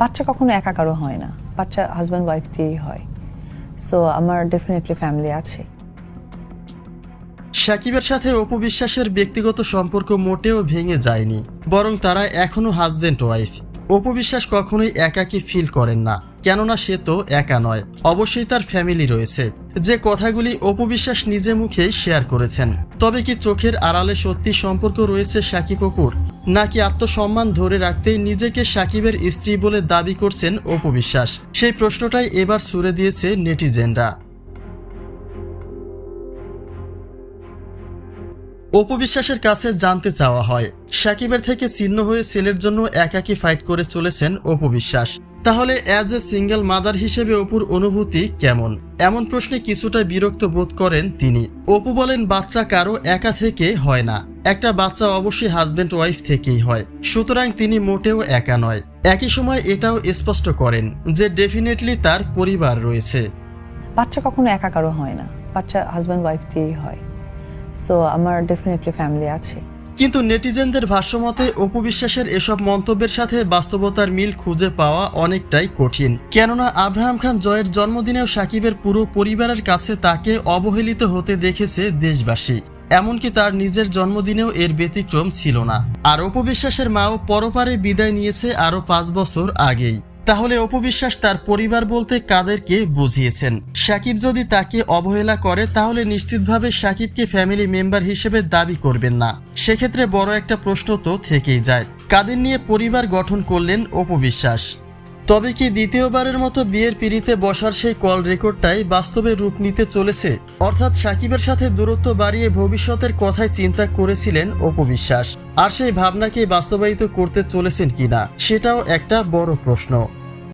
বাচ্চা কখনো একা কারও হয় না। বাচ্চা হাজব্যান্ড ওয়াইফ দিয়েই হয়। সো আমার ডেফিনেটলি ফ্যামিলি আছে। সাকিবের সাথে অপু বিশ্বাসের ব্যক্তিগত সম্পর্ক মোটেও ভেঙে যায়নি, বরং তারা এখনও হাজব্যান্ড ওয়াইফ অপু বিশ্বাস কখনোই একাকী ফিল করেন না, কেননা সে তো একা নয়। অবশ্যই তার ফ্যামিলি রয়েছে। যে কথাগুলি অপু বিশ্বাস নিজে মুখেই শেয়ার করেছেন। তবে কি চোখের আড়ালে সত্যি সম্পর্ক রয়েছে সাকিব অপুর? নাকি আত্মসম্মান ধরে রাখতেই নিজেকে সাকিবের স্ত্রী বলে দাবি করছেন অপবিশ্বাস সেই প্রশ্নটাই এবার সুরে দিয়েছে নেটিজেনরা। অপবিশ্বাসের কাছে জানতে চাওয়া হয়, সাকিবের থেকে ছিন্ন হয়ে সেলের জন্য একাকি ফাইট করে চলেছেন অপু বিশ্বাস। তাহলে অ্যাজ এ সিঙ্গেল মাদার হিসেবে অপুর অনুভূতি কেমন? এমন প্রশ্নে কিছুটা বিরক্ত বোধ করেন তিনি। অপু বলেন, বাচ্চা কারও একা থেকে হয় না। একটা বাচ্চা অবশ্যই হাজব্যান্ড ওয়াইফ থেকেই হয়। সুতরাং তিনি মোটেও একা নয়। একই সময় এটাও স্পষ্ট করেন যে ডেফিনেটলি তার পরিবার রয়েছে। বাচ্চা কখনো একা কারও হয় না। বাচ্চা হাজব্যান্ড ওয়াইফ দিয়েই হয়। সো আমার ডেফিনেটলি ফ্যামিলি আছে। কিন্তু নেটিজেনদের ভাষ্যমতে, অপু বিশ্বাসের এসব মন্তব্যের সাথে বাস্তবতার মিল খুঁজে পাওয়া অনেকটাই কঠিন। কেননা, আব্রাহাম খান জয়ের জন্মদিনেও সাকিবের পুরো পরিবারের কাছে তাকে অবহেলিত হতে দেখেছে দেশবাসী। এমনকি তার নিজের জন্মদিনেও এর ব্যতিক্রম ছিল না। আর অপু বিশ্বাসের মাও পরপারে বিদায় নিয়েছে আরও পাঁচ বছর আগেই। তাহলে অপবিশ্বাস তার পরিবার বলতে কাদেরকে বুঝিয়েছেন? সাকিব যদি তাকে অবহেলা করে, তাহলে নিশ্চিতভাবে সাকিবকে ফ্যামিলি মেম্বার হিসেবে দাবি করবেন না। সেক্ষেত্রে বড় একটা প্রশ্ন তো থেকেই যায়। কাদের নিয়ে পরিবার গঠন করলেন অপবিশ্বাস তবে কি দ্বিতীয়বারের মতো বিয়ের পিড়িতে বসার সেই কল রেকর্ডটাই বাস্তবে রূপ নিতে চলেছে? অর্থাৎ সাকিবের সাথে দূরত্ব বাড়িয়ে ভবিষ্যতের কথাই চিন্তা করেছিলেন অপবিশ্বাস আর সেই ভাবনাকে বাস্তবায়িত করতে চলেছেন কিনা, সেটাও একটা বড় প্রশ্ন।